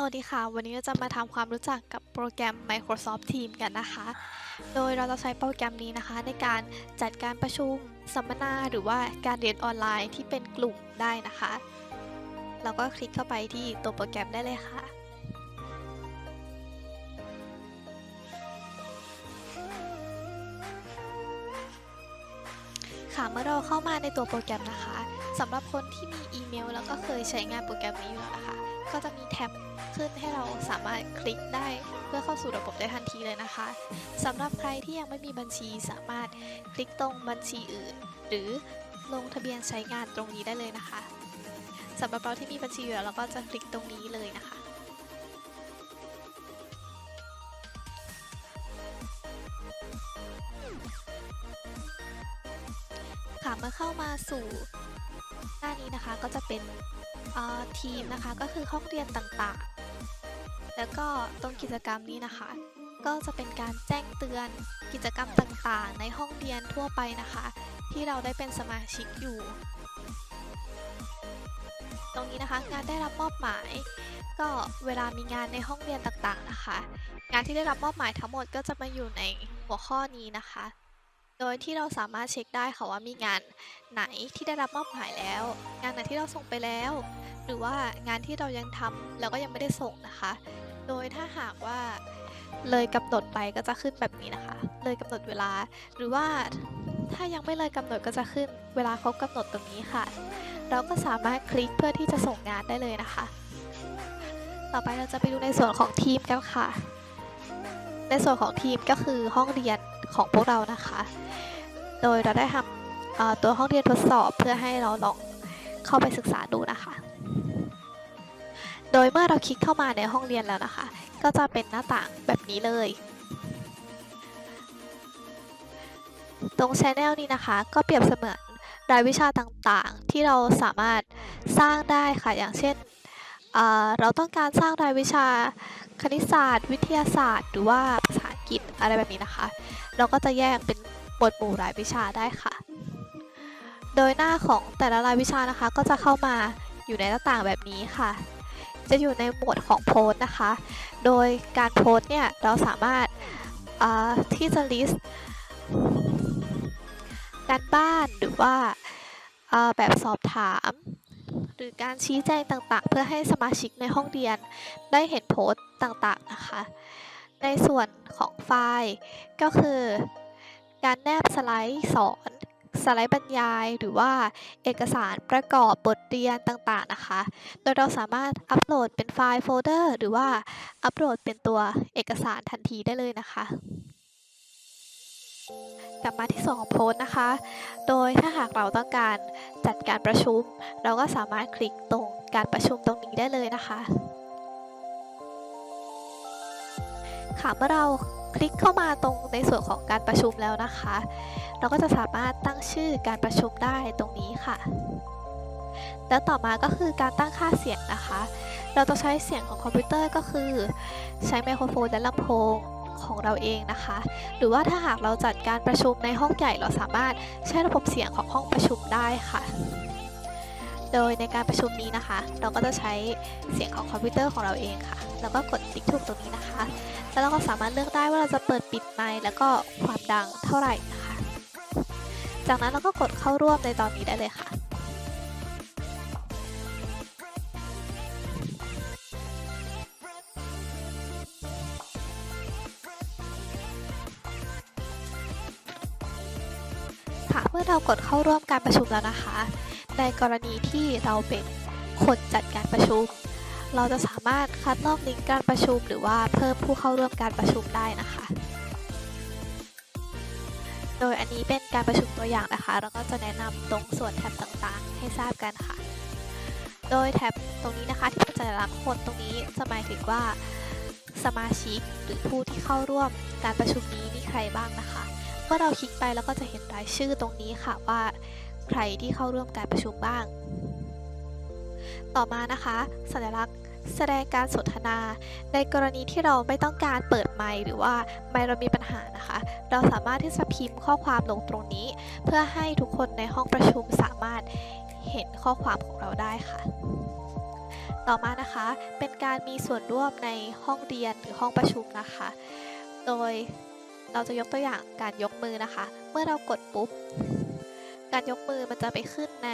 สวัสดีค่ะ วันนี้เราจะมาทำความรู้จักกับโปรแกรม Microsoft Teams กันนะคะ โดยเราจะใช้โปรแกรมนี้นะคะ ในการจัดการประชุม สัมมนาหรือว่าการเรียนออนไลน์ที่เป็นกลุ่มได้นะคะ เราก็คลิกเข้าไปที่ตัวโปรแกรมได้เลยค่ะ ค่ะเมื่อเราเข้ามาในตัวโปรแกรมนะคะสำหรับคนที่มีอีเมล แล้วก็เคยใช้งานโปรแกรมนี้อยู่แล้วนะคะ ก็จะมีแท็บขึ้นให้เราสามารถคลิกได้เพื่อเข้าสู่ระบบได้ทันทีเลยนะคะสำหรับใครที่ยังไม่มีบัญชีสามารถคลิกตรงบัญชีอื่น หรือลงทะเบียนใช้งานตรงนี้ได้เลยนะคะสำหรับเราที่มีบัญชีอยู่แล้วเราก็จะคลิกตรงนี้เลยนะคะค่ะเมื่อเข้ามาสู่หน้านี้นะคะก็จะเป็น ทีมนะคะก็คือห้องเรียนต่างๆ แล้วก็ตรงกิจกรรมนี้นะคะ ก็จะเป็นการแจ้งเตือนกิจกรรมต่างๆ ในห้องเรียนทั่วไปนะคะ ที่เราได้เป็นสมาชิกอยู่ ตรงนี้นะคะงานได้รับมอบหมาย ก็เวลามีงานในห้องเรียนต่างๆนะคะ งานที่ได้รับมอบหมายทั้งหมดก็จะมาอยู่ในหัวข้อนี้นะคะ โดยที่เราสามารถเช็คได้ค่ะว่ามีงานไหนที่ได้รับมอบหมายแล้ว งานไหนที่เราส่งไปแล้ว หรือว่างานที่เรายังทำแล้วก็ยังไม่ได้ส่งนะคะ โดยถ้าหากว่าเลยกำหนดไปก็จะขึ้นแบบนี้นะคะ เลยกำหนดเวลา หรือว่าถ้ายังไม่เลยกำหนดก็จะขึ้นเวลาครบกำหนดตรงนี้ค่ะ เราก็สามารถคลิกเพื่อที่จะส่งงานได้เลยนะคะ ต่อไปเราจะไปดูในส่วนของทีมกันค่ะ ในส่วนของทีมก็คือห้องเรียน ของพวกเรานะคะ โดยเราได้ทำตัวห้องเรียนทดสอบเพื่อให้เราลองเข้าไปศึกษาดูนะคะ โดยเมื่อเราคลิกเข้ามาในห้องเรียนแล้วนะคะ ก็จะเป็นหน้าต่างแบบนี้เลย ตรง Channel นี้นะคะ ก็เปรียบเสมือนรายวิชาต่างๆ ที่เราสามารถสร้างได้ค่ะ อย่างเช่น เราต้องการสร้างรายวิชาคณิตศาสตร์ วิทยาศาสตร์ หรือว่าภาษาอังกฤษอะไรแบบนี้นะคะ เราก็จะแยกเป็นหมวดหมู่รายวิชาได้ค่ะ โดยหน้าของแต่ละรายวิชานะคะ ก็จะเข้ามาอยู่ในหน้าต่างแบบนี้ค่ะ จะอยู่ในหมวดของโพสต์นะคะ โดยการโพสต์เนี่ยเราสามารถที่จะ list การบ้านหรือว่าแบบสอบถาม หรือการชี้แจงต่างๆ เพื่อให้สมาชิกในห้องเรียน ได้เห็นโพสต์ต่างๆนะคะ ในส่วนของไฟล์ก็คือ การแนบสไลด์สอนสไลด์บรรยายหรือว่าเอกสารประกอบบทเรียนต่างๆนะคะ โดยเราสามารถอัปโหลดเป็นไฟล์โฟลเดอร์ หรือว่าอัปโหลดเป็นตัวเอกสารทันทีได้เลยนะคะ กลับมาที่ส่วนของโพสต์นะคะ โดยถ้าหากเราต้องการจัดการประชุม เราก็สามารถคลิกตรงการประชุมตรงนี้ได้เลยนะคะ ค่ะเมื่อเราคลิกเข้ามาตรงในส่วนของการประชุมแล้วนะคะ เราก็จะสามารถตั้งชื่อการประชุมได้ตรงนี้ค่ะ แล้วต่อมาก็คือการตั้งค่าเสียงนะคะ เราจะใช้เสียงของคอมพิวเตอร์ก็คือ ใช้ไมโครโฟนและลำโพง ของเราเองนะคะ หรือว่าถ้าหากเราจัดการประชุมในห้องใหญ่เราสามารถใช้ระบบเสียงของห้องประชุมได้ค่ะ โดยในการประชุมนี้นะคะ เราก็จะใช้เสียงของคอมพิวเตอร์ของเราเองค่ะ แล้วก็กดติ๊กถูกตรงนี้นะคะ แล้วเราก็สามารถเลือกได้ว่าเราจะเปิดปิดไมค์แล้วก็ความดังเท่าไหร่นะคะ จากนั้นเราก็กดเข้าร่วมในตอนนี้ได้เลยค่ะ ค่ะเมื่อเรากดเข้าร่วมการประชุมแล้วนะคะ ในกรณีที่เราเป็นคนจัดการประชุม เราจะสามารถคัดลอกลิงก์การประชุม หรือว่าเพิ่มผู้เข้าร่วมการประชุมได้นะคะ โดยอันนี้เป็นการประชุมตัวอย่างนะคะเราก็จะแนะนำตรงส่วนแท็บต่างๆ ให้ทราบกันค่ะ โดยแท็บตรงนี้นะคะที่เป็นสัญลักษณ์คนตรงนี้จะหมายถึงว่าสมาชิกหรือผู้ที่เข้าร่วมการประชุมนี้มีใครบ้างนะคะ เมื่อเราคลิกไปแล้วก็จะเห็นรายชื่อตรงนี้ค่ะว่าใครที่เข้าร่วมการประชุมบ้าง ต่อมานะคะ สัญลักษณ์แสดงการสนทนา ในกรณีที่เราไม่ต้องการเปิดไมค์หรือว่าไมค์เรามีปัญหานะคะ เราสามารถที่จะพิมพ์ข้อความลงตรงนี้ เพื่อให้ทุกคนในห้องประชุมสามารถเห็นข้อความของเราได้ค่ะ ต่อมานะคะเป็นการมีส่วนร่วมในห้องเรียนหรือห้องประชุมนะคะ โดย เราจะยกตัวอย่างการยกมือนะคะ เมื่อเรากดปุ๊บ การยกมือมันจะไปขึ้นใน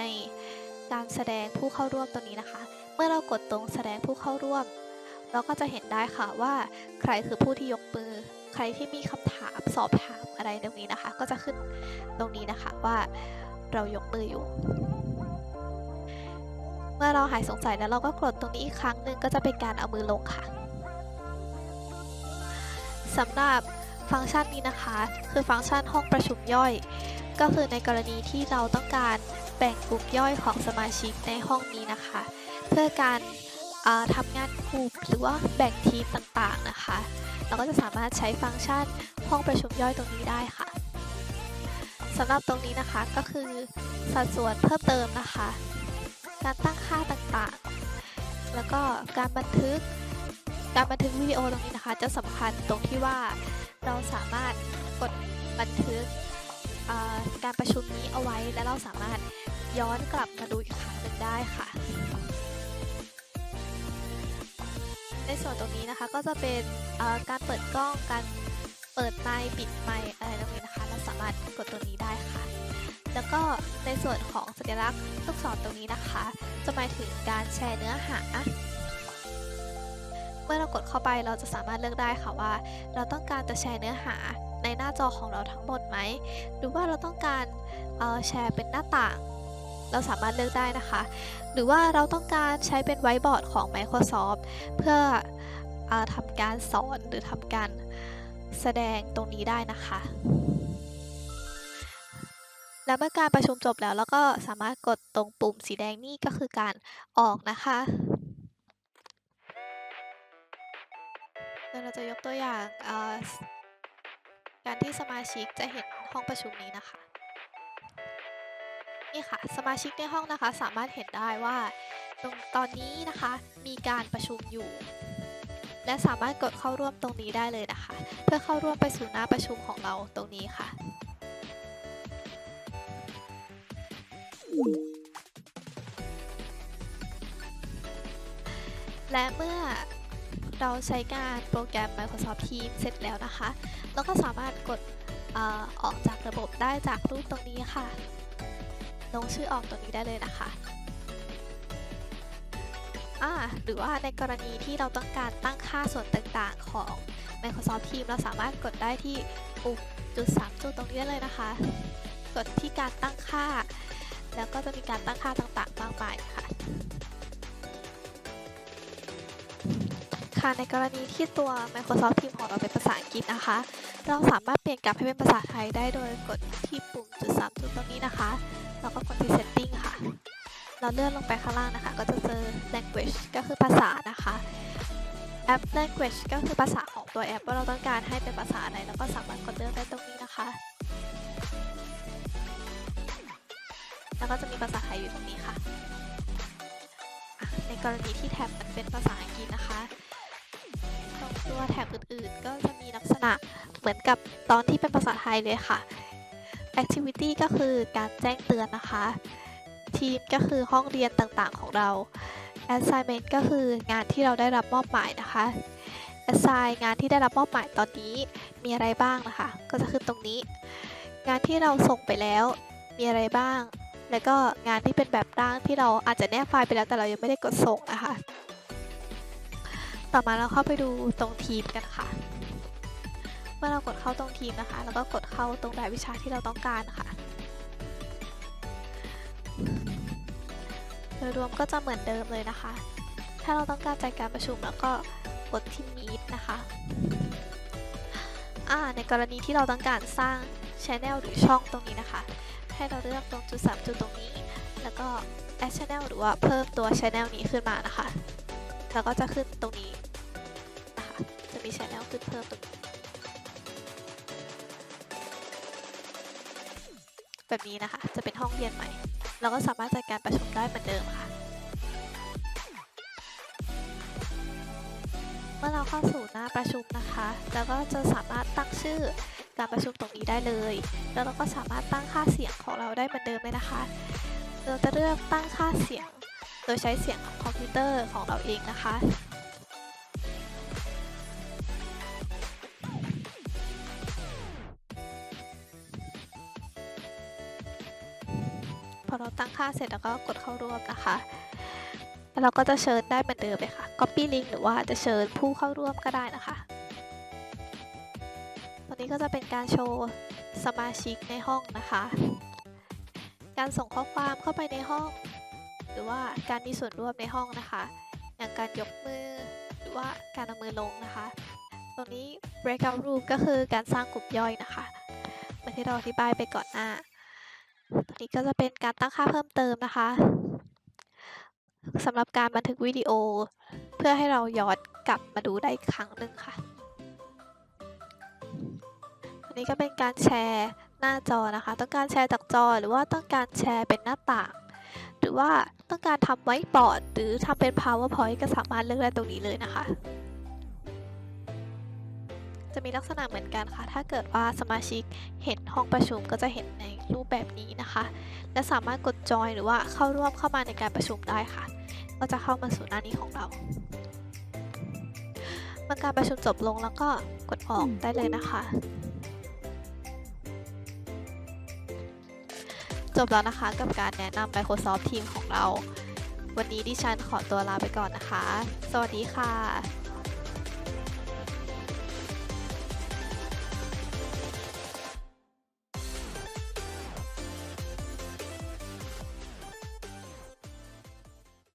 การแสดงผู้เข้าร่วมตัวนี้นะคะ เมื่อเรากดตรงแสดงผู้เข้าร่วม เราก็จะเห็นได้ค่ะว่าใครคือผู้ที่ยกมือ ใครที่มีคำถามสอบถามอะไรตรงนี้นะคะ ก็จะขึ้นตรงนี้นะคะว่าเรายกมืออยู่ เมื่อเราหายสงสัยแล้วเราก็กดตรงนี้อีกครั้งหนึ่งก็จะเป็นการเอามือลงค่ะสำหรับ ฟังก์ชันนี้นะคะ คือฟังก์ชันห้องประชุมย่อย ก็คือในกรณีที่เราต้องการแบ่งกลุ่มย่อยของสมาชิกในห้องนี้นะคะ เพื่อการทำงานกลุ่มหรือว่าแบ่งทีมต่างๆนะคะ เราก็จะสามารถใช้ฟังก์ชันห้องประชุมย่อยตรงนี้ได้ค่ะสำหรับตรงนี้นะคะก็คือสัดส่วนเพิ่มเติมนะคะ การตั้งค่าต่างๆ แล้วก็การบันทึก การบันทึกวิดีโอตรงนี้นะคะ จะสำคัญตรงที่ว่า เราสามารถกดบันทึกการประชุมนี้เอาไว้และเราสามารถย้อนกลับมาดูอีกครั้งหนึ่งได้ค่ะ ในส่วนตรงนี้นะคะก็จะเป็นการเปิดกล้องการเปิดไมค์ปิดไมค์อะไรตรงนี้นะคะ เราสามารถกดตัวนี้ได้ค่ะ แล้วก็ในส่วนของสัญลักษณ์ลูกศรตรงนี้นะคะ จะหมายถึงการแชร์เนื้อหา เมื่อเรากดเข้าไปเราจะสามารถเลือกได้ค่ะว่า เราต้องการจะแชร์เนื้อหาในหน้าจอของเราทั้งหมดไหม หรือว่าเราต้องการแชร์เป็นหน้าต่าง เราสามารถเลือกได้นะคะ หรือว่าเราต้องการใช้เป็นไวท์บอร์ดของ Microsoft เพื่อออทำการสอนหรือทำการแสดงตรงนี้ได้นะคะ และเมื่อการประชุมจบแล้วเราก็สามารถกดตรงปุ่มสีแดงนี่ก็คือการออกนะคะ ดี๋ยวเราจะยกตัวอย่างการที่สมาชิกจะเห็นห้องประชุมนี้นะคะ นี่ค่ะ สมาชิกในห้องนะคะ สามารถเห็นได้ว่าตรงตอนนี้นะคะ มีการประชุมอยู่ และสามารถกดเข้าร่วมตรงนี้ได้เลยนะคะ เพื่อเข้าร่วมไปสู่หน้าประชุมของเราตรงนี้ค่ะและเมื่อ เราใช้งานโปรแกรม Microsoft Teams เสร็จแล้วนะคะ เราก็สามารถกดอออกจากระบบได้จากรูปตรงนี้ค่ะ ลงชื่อออกตรงนี้ได้เลยนะคะหรือว่าในกรณีที่เราต้องการตั้งค่าส่วนต่างๆของ Microsoft Teams เราสามารถกดได้ที่ปุ่มจุด3จุดตรงนี้ได้เลยนะคะ กดที่การตั้งค่า แล้วก็จะมีการตั้งค่าต่างๆมากมายค่ะ ในกรณีที่ตัว Microsoft Teams ของเราเป็นภาษาอังกฤษนะคะ เราสามารถเปลี่ยนกลับให้เป็นภาษาไทยได้โดยกดที่ปุ่มจุด3จุดตรงนี้นะคะ แล้วก็กดที่ setting ค่ะ เราเลื่อนลงไปข้างล่างนะคะ ก็จะเจอ language ก็คือภาษานะคะ app language ก็คือภาษาของตัวแอปว่าเราต้องการให้เป็นภาษาอะไรแล้วก็สามารถกดเลือกได้ตรงนี้นะคะ แล้วก็จะมีภาษาไทยอยู่ตรงนี้ค่ะอะในกรณีที่แท็บมันเป็นภาษาอังกฤษนะคะ ตัวแท็บอื่นๆ ก็จะมีลักษณะเหมือนกับตอนที่เป็นภาษาไทยเลยค่ะ activity ก็คือการแจ้งเตือนนะคะ team ก็คือห้องเรียนต่างๆของเรา assignment ก็คืองานที่เราได้รับมอบหมายนะคะ assign งานที่ได้รับมอบหมายตอนนี้มีอะไรบ้างนะคะ ก็จะขึ้นตรงนี้ งานที่เราส่งไปแล้วมีอะไรบ้าง แล้วก็งานที่เป็นแบบร่างที่เราอาจจะแนบไฟล์ไปแล้วแต่เรายังไม่ได้กดส่งนะคะ ต่อมาเราเข้าไปดูตรงทีมกันค่ะ เมื่อเรากดเข้าตรงทีมนะคะ แล้วก็กดเข้าตรงรายวิชาที่เราต้องการค่ะโดยรวมก็จะเหมือนเดิมเลยนะคะ ถ้าเราต้องการจัดการประชุมแล้วก็กดที่ Meet นะคะอ่าในกรณีที่เราต้องการสร้าง Channel หรือช่องตรงนี้นะคะ ให้เราเลือกตรงจุด3จุดตรงนี้ แล้วก็ add channel หรือว่าเพิ่มตัว channel นี้ขึ้นมานะคะ แล้วก็จะขึ้นตรงนี้นะคะจะมี channel ขึ้นเพิ่มตรงนี้แบบนี้นะคะ จะเป็นห้องเรียนใหม่ เราก็สามารถจัดการประชุมได้เหมือนเดิมค่ะ เมื่อเราเข้าสู่หน้าประชุมนะคะ แล้วก็จะสามารถตั้งชื่อการประชุมตรงนี้ได้เลย แล้วเราก็สามารถตั้งค่าเสียงของเราได้เหมือนเดิมเลยนะคะ เราจะเลือกตั้งค่าเสียง โดยใช้เสียงของคอมพิวเตอร์ของเราเองนะคะ พอเราตั้งค่าเสร็จแล้วก็กดเข้าร่วมนะคะแล้วเราก็จะเชิญได้เหมือนเดิมเลยค่ะ Copy Link หรือว่าจะเชิญผู้เข้าร่วมก็ได้นะคะตอนนี้ก็จะเป็นการโชว์สมาชิกในห้องนะคะ การส่งข้อความเข้าไปในห้อง หรือว่าการมีส่วนร่วมในห้องนะคะ อย่างการยกมือ หรือว่าการเอามือลงนะคะ ตรงนี้ breakout room ก็คือการสร้างกลุ่มย่อยนะคะเหมือนที่เราอธิบายไปก่อนหน้าตอนนี้ก็จะเป็นการตั้งค่าเพิ่มเติมนะคะสำหรับการบันทึกวิดีโอ เพื่อให้เราย้อนกลับมาดูได้อีกครั้งหนึ่งค่ะอันนี้ก็เป็นการแชร์หน้าจอนะคะ ต้องการแชร์จากจอหรือว่าต้องการแชร์เป็นหน้าต่าง หรือว่า ต้องการทำไว้บอร์ดหรือทำเป็น powerpoint ก็สามารถเลือกได้ตรงนี้เลยนะคะ จะมีลักษณะเหมือนกันค่ะ ถ้าเกิดว่าสมาชิกเห็นห้องประชุมก็จะเห็นในรูปแบบนี้นะคะ และสามารถกดจอยหรือว่าเข้าร่วมเข้ามาในการประชุมได้ค่ะ ก็จะเข้ามาสู่หน้านี้ของเราเมื่อการประชุมจบลงแล้วก็กดออกได้เลยนะคะ จบแล้วนะคะกับการแนะนำ Microsoft Teams ของเรา วันนี้ดิฉันขอตัวลาไปก่อนนะคะ สวัสดีค่ะ